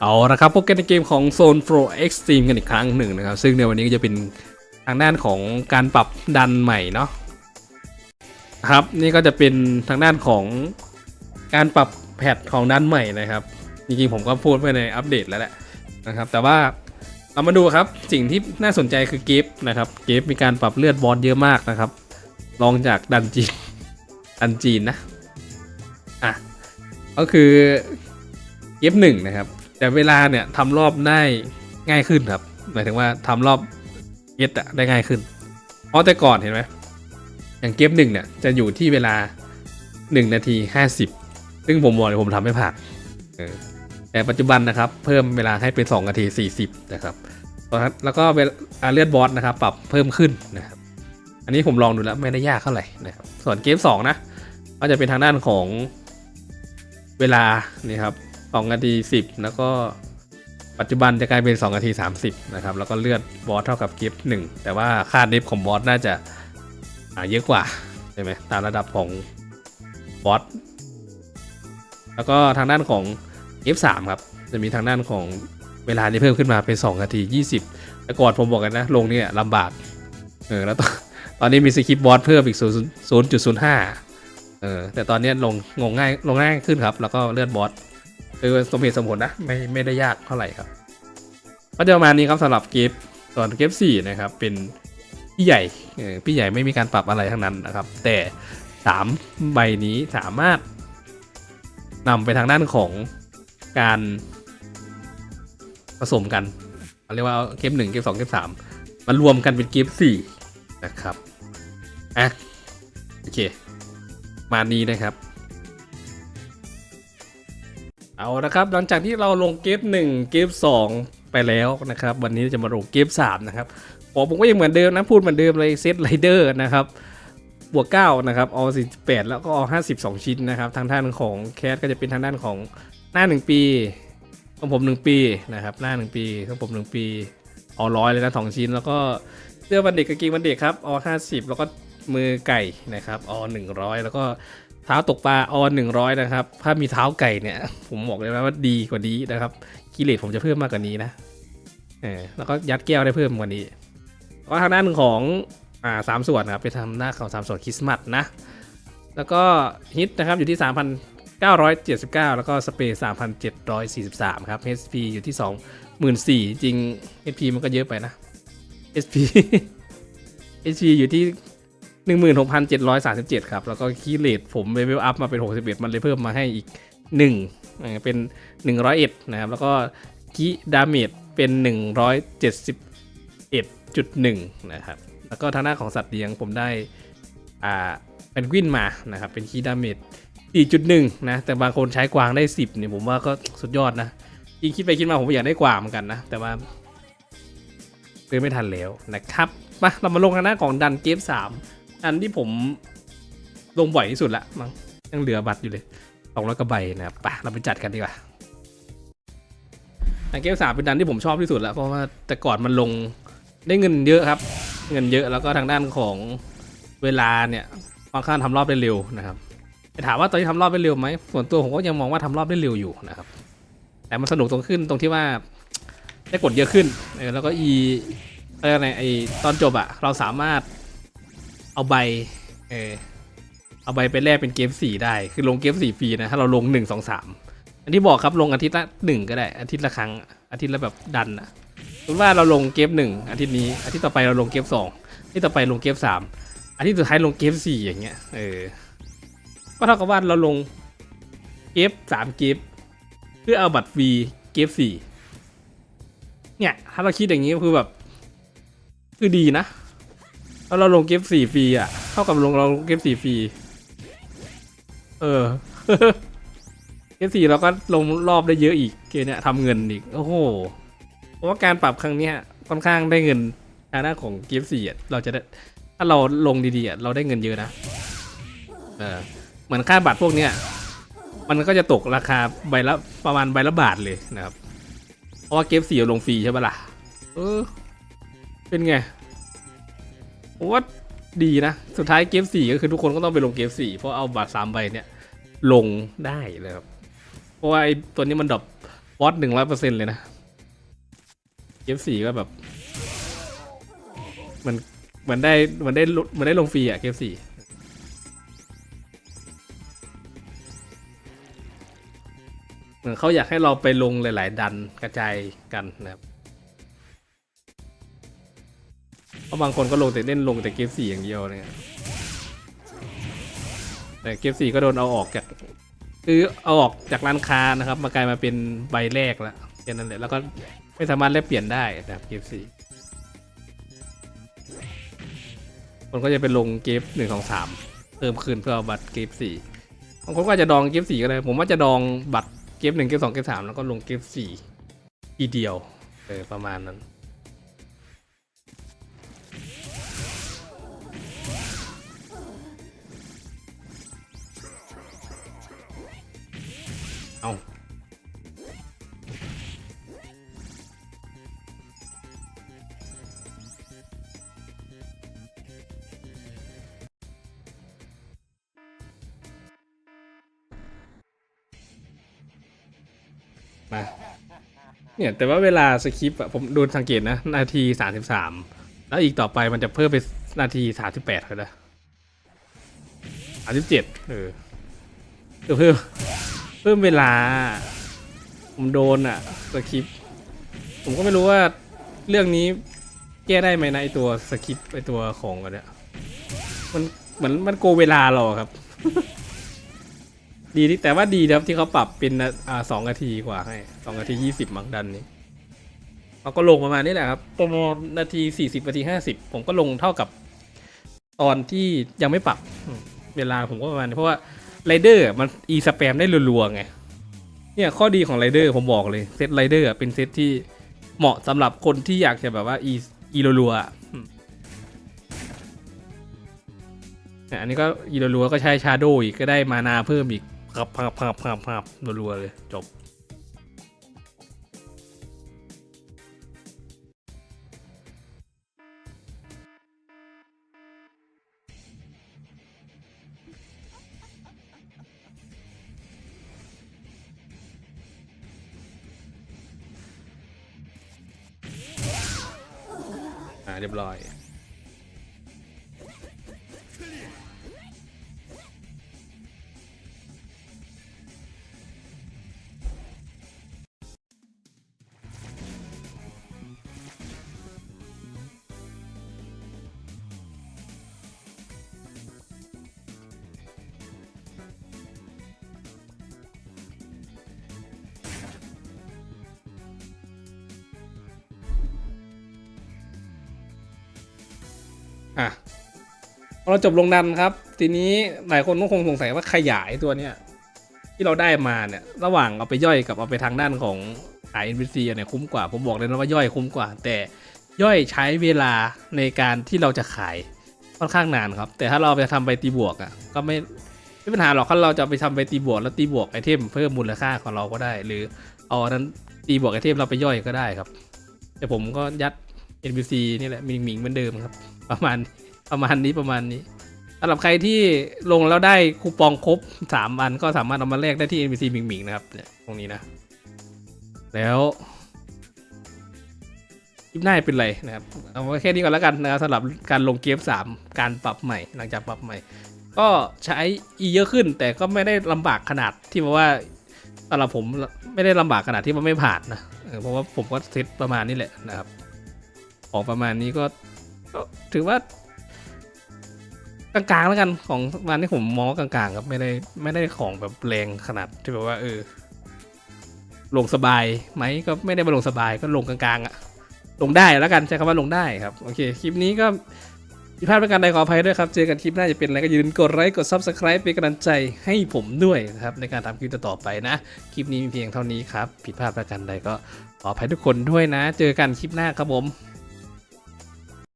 เอาละครับพบกันในเกมของ Zone Pro Extreme กันอีกครั้งหนึ่งนะครับ ซึ่งในวันนี้ก็จะเป็นทางด้านของการปรับดันใหม่เนาะครับนี่ก็จะเป็นทางด้านของการปรับแพทของดันใหม่นะครับจริงๆผมก็พูดไปในอัปเดตแล้วแหละนะครับ แต่ว่าเรามาดูครับสิ่งที่น่าสนใจคือเกฟนะครับเกฟมีการปรับเลือดบอสเยอะมากนะครับลองจากดันจีนดันจีนนะอะก็คือเกฟหนึ่งนะครับ แต่เวลาเนี่ยทำรอบได้ง่ายขึ้นครับหมายถึงว่าทำรอบเก็ตอะได้ง่ายขึ้น เพราะแต่ก่อนเห็นไหมอย่างเก็บหนึ่งเนี่ยจะอยู่ที่เวลา 1 นาที50 ซึ่งผมบอกเลยผมทำไม่ผ่านแต่ปัจจุบันนะครับ เพิ่มเวลาให้เป็น 2 นาที 40 นะครับแล้วก็เลาเลือดบอสนะครับ ปรับเพิ่มขึ้นนะครับ อันนี้ผมลองดูแล้วไม่ได้ยากเท่าไหร่นะครับ ส่วนเกม2นะก็จะเป็นทางด้านของเวลานี่ครับ 2นาที 10 แล้วก็ปัจจุบันจะกลายเป็น2นาที 30 นะครับ แล้วก็เลือดบอสเท่ากับกิฟต์หนึ่งแต่ว่าค่าเดฟของบอสน่าจะาเยอะกว่าใช่ไหมตามระดับของบอสแล้วก็ทางด้านของ F3 ครับ จะมีทางด้านของเวลาที่เพิ่มขึ้นมาเป็น 2 นาที 20 แต่ก่อนผมบอกกันนะ ลงเนี่ยลำบาก เออ แล้วตอนตอนนี้มีสคริปต์บอสเพิ่มอีก 0.05 เออ แต่ตอนนี้ลงงงง่ายลงง่ายขึ้นครับ แล้วก็เลือดบอส คือสมเหตุสมผลนะไม่ไม่ได้ยากเท่าไหร่ครับก็จะประมาณนี้ครับสำหรับเกฟส่วนเกฟสี่นะครับเป็นพี่ใหญ่พี่ใหญ่ไม่มีการปรับอะไรทั้งนั้นนะครับ แต่สามใบนี้สามารถนำไปทางด้านของการผสมกันเรียกว่าเกฟหนึ่งเกฟสองเกฟสามมารวมกันเป็นเกฟสี่นะครับอะโอเค มานี้นะครับ เอาละครับ หลังจากที่เราลงเกมหนึ่งเกมสองไปแล้วนะครับ วันนี้จะมาลงเกมสามนะครับผมก็ยังเหมือนเดิมนะพูดเหมือนเดิมเลยเซตไรเดอร์นะครับบวกเก้านะครับเอาสี่แปดแล้วก็เอาห้าสิบสองชิ้นนะครับ ทางด้านของแคสก็จะเป็นทางด้านของหน้าหนึ่งปีของผมหนึ่งปีนะครับ หน้าหนึ่งปีของผมหนึ่งปีเอาร้อยเลยนะสองชิ้น แล้วก็เสื้อวันเด็กกางเกงวันเด็กครับเอาห้าสิบแล้วก็มือไก่นะครับเอาหนึ่งร้อยแล้วก็ เท้าตกปลาออนหนึ่งร้อยนะครับ ถ้ามีเท้าไก่เนี่ย ผมบอกเลยนะว่าดีกว่านี้นะครับกิเลสผมจะเพิ่มมากกว่านี้นะเออแล้วก็ยัดแก้วได้เพิ่มกว่านี้ก็ทางด้านของอ่าสามส่วนนะครับไปทำหน้าของสามส่วนคริสต์มาสนะ แล้วก็ฮิตนะครับอยู่ที่3,979แล้วก็สเปซ3,743ครับ HP อยู่ที่24,000จริง HP มันก็เยอะไปนะ HP HP อยู่ที่ 16,737 ครับ แล้วก็คีย์เลทผมเลเวลอัพมาเป็น 61 มันเลยเพิ่มมาให้อีก1อ่าเป็น 101 นะครับ แล้วก็คีย์ดาเมจเป็น 171.1 นะครับ แล้วก็ทางหน้าของสัตว์เลี้ยงผมได้อ่าเป็นกวินมานะครับ เป็นคีย์ดาเมจ4.1 นะ แต่บางคนใช้กวางได้ 10เนี่ยผมว่าก็สุดยอดนะอีกคิดไปคิดมาผมอยากได้กวางเหมือนกันนะ แต่ว่าซื้อไม่ทันแล้วนะครับมาเรามาลงทางหน้าของดันเกม3 อันที่ผมลงบ่อยที่สุดละมั้งยังเหลือบัตรอยู่เลยสองร้อยกว่าใบนะครับไปเราไปจัดกันดีกว่าอันเกมสามเป็นดันที่ผมชอบที่สุดละเพราะว่าแต่ก่อนมันลงได้เงินเยอะครับ เงินเยอะแล้วก็ทางด้านของเวลาเนี่ยค่อนข้างทำรอบได้เร็วนะครับแต่ถามว่าตอนนี้ทำรอบได้เร็วไหมส่วนตัวผมก็ยังมองว่าทำรอบได้เร็วอยู่นะครับ แต่มันสนุกตรงขึ้นตรงที่ว่าได้กดเยอะขึ้นแล้วก็อีอะไรยกอะไรไอตอนจบอะเราสามารถ เอาใบ เออเอาใบไปแลกเป็นเกมสี่ได้ คือลงเกมสี่ฟรีนะ ถ้าเราลงหนึ่งสองสามอันที่บอกครับลงอาทิตย์ละหนึ่งก็ได้ อาทิตย์ละครั้ง อาทิตย์ละแบบดันอะสมมติว่าเราลงเกมหนึ่งอาทิตย์นี้ อาทิตย์ต่อไปเราลงเกมสองอาทิตย์ต่อไปลงเกมสามอาทิตย์สุดท้ายลงเกมสี่อย่างเงี้ย เออ ก็เท่ากับว่าเราลงเกมสามเกมเพื่อเอาบัตรฟรีเกมสี่เนี่ย ถ้าเราคิดอย่างนี้ก็คือแบบ คือดีนะ ถ้าเราลงเก็บสี่ฟรีอะ เท่ากับลงเราลงเก็บสี่ฟรี เออ เก็บสี่เราก็ลงรอบได้เยอะอีก เกมเนี้ยทำเงินอีก โอ้โห เพราะว่าการปรับครั้งเนี้ยค่อนข้างได้เงินทางด้านของเกมสี่อะเราจะได้ ถ้าเราลงดีๆอะเราได้เงินเยอะนะ เออ เหมือนค่าบัตรพวกเนี้ย มันก็จะตกราคาใบละประมาณใบละบาทเลยนะครับ เพราะว่าเกมสี่ลงฟรีใช่ปะล่ะ เออ เป็นไง ผมว่าดีนะ สุดท้ายเกมสี่ก็คือทุกคนก็ต้องไปลงเกมสี่เพราะเอาบัตรสามใบเนี่ย ลงได้เลยครับ เพราะว่าไอ้ตัวนี้มันดรอปวอตหนึ่งร้อยเปอร์เซ็นต์เลยนะ เกมสี่ก็แบบ มันเหมือนได้เหมือนได้ลดเหมือนได้ลงฟรีอะเกมสี่เหมือนเขาอยากให้เราไปลงหลาย ๆ ดันกระจายกันนะครับ ราะบางคนก็ลงแต่เล่นลงแต่เกมสี่อย่างเดียวเนี่ยแต่เกมสี่ก็โดนเอาออกจากคือเอาออกจากร้านค้านะครับมากลายมาเป็นใบแรกแล้วแค่นั้นแหละแล้วก็ไม่สามารถแลกเปลี่ยนได้นะครับเกมสี่คนก็จะเป็นลงเกมหนึ่งสองสามเพิ่มขึ้นเพื่อเอาบัตรเกมสี่บางคนก็จจะดองเกมสี่ก็ได้ผมว่าจะดองบัตรเกมหนึ่งเกมสองเกมสามแล้วก็ลงเกมสี่ทีเดียวเออประมาณนั้น มาเนี่ยแต่ว่าเวลาสคริปต์ผมดูสังเกตนะนาทีสามสิบสามแล้วอีกต่อไปมันจะเพิ่มไปนาทีสามสิบแปดก็ได้สามสิบเจ็ดเออเพิ่มเพิ่มเวลา ผมโดนอะสคริปต์ผมก็ไม่รู้ว่าเรื่องนี้แก้ได้ไหมนะไอตัวสคริปต์ไอตัวของอันเนี้ยมันเหมือนมันโกเวลาเราอครับ ดีที่แต่ว่าดีนะครับที่เขาปรับเป็นอ่าสองนาทีกว่าให้สองนาทียี่สิบมังดันนี้เราก็ลงประมาณนี้แหละครับประมาณนาทีสี่สิบนาทีห้าสิบผมก็ลงเท่ากับ ตอนที่ยังไม่ปรับเวลาผมก็ประมาณนี้เพราะว่าไรเดอร์มันอีสแปมได้รัวๆไงเนี่ยข้อดีของไรเดอร์ผมบอกเลยเซตไรเดอร์เป็นเซตที่เหมาะสำหรับคนที่อยากจะแบบว่าอีอีรัวๆอะอันนี้ก็อีรัวๆก็ใช้ชาโดอีกก็ได้มานาเพิ่มอีก พับพับพับพับพับรัวๆเลยจบอ่าเรียบร้อย อะพอเราจบลงดันครับ ทีนี้หลายคนก็คงสงสัยว่าขยายตัวเนี้ยที่เราได้มาเนี่ย ระหว่างเอาไปย่อยกับเอาไปทางด้านของขาย NPC อันเนี่ยคุ้มกว่า ผมบอกเลยนะว่าย่อยคุ้มกว่า แต่ย่อยใช้เวลาในการที่เราจะขายค่อนข้างนานครับ แต่ถ้าเราไปทำไปตีบวกอะก็ไม่ไม่เป็นปัญหาหรอกถ้าเราจะไปทำไปตีบวกแล้วตีบวกไอเทมเพิ่มมูลค่าของเราก็ได้ หรือเอาอันนั้นตีบวกไอเทมเราไปย่อยก็ได้ครับ แต่ผมก็ยัด NPC นี่แหละมิงมิงเหมือนเดิมครับ ประมาณประมาณนี้ประมาณนี้สำหรับใครที่ลงแล้วได้คูปองครบสามอันก็สามารถเอามาแลกได้ที่ NPC มิงมิงนะครับเนี่ยตรงนี้นะ แล้วคลิปหน้าเป็นไรนะครับเอาไว้แค่นี้ก่อนแล้วกันนะครับสำหรับการลงเกมสามการปรับใหม่หลังจากปรับใหม่ ก็ใช้อีเยอะขึ้น แต่ก็ไม่ได้ลำบากขนาดที่แบบว่าสำหรับผมไม่ได้ลำบากขนาดที่มันไม่ผ่านนะเพราะว่าผมก็เซตประมาณนี้แหละนะครับของประมาณนี้ก็ ก็ถือว่ากลางๆแล้วกันของประมาณที่ผมมองว่กลางๆครับไม่ได้ไม่ได้ของแบบแรงขนาดที่แบบว่าเออ ลงสบายไหมก็ไม่ได้มาลงสบายก็ลงกลางๆอะลงได้แล้วกันใช้คำว่าลงได้ครับโอเคคลิปนี้ก็ผิดพลาดประการใดขออภัยด้วยครับ เจอกันคลิปหน้าจะเป็นอะไรก็อย่าลืมกดไลค์กด subscribe เป็นกำลังใจให้ผมด้วยนะครับในการทำคลิปต่อไปนะ คลิปนี้มีเพียงเท่านี้ครับ ผิดพลาดประการใดก็ขออภัยทุกคนด้วยนะ เจอกันคลิปหน้าครับผม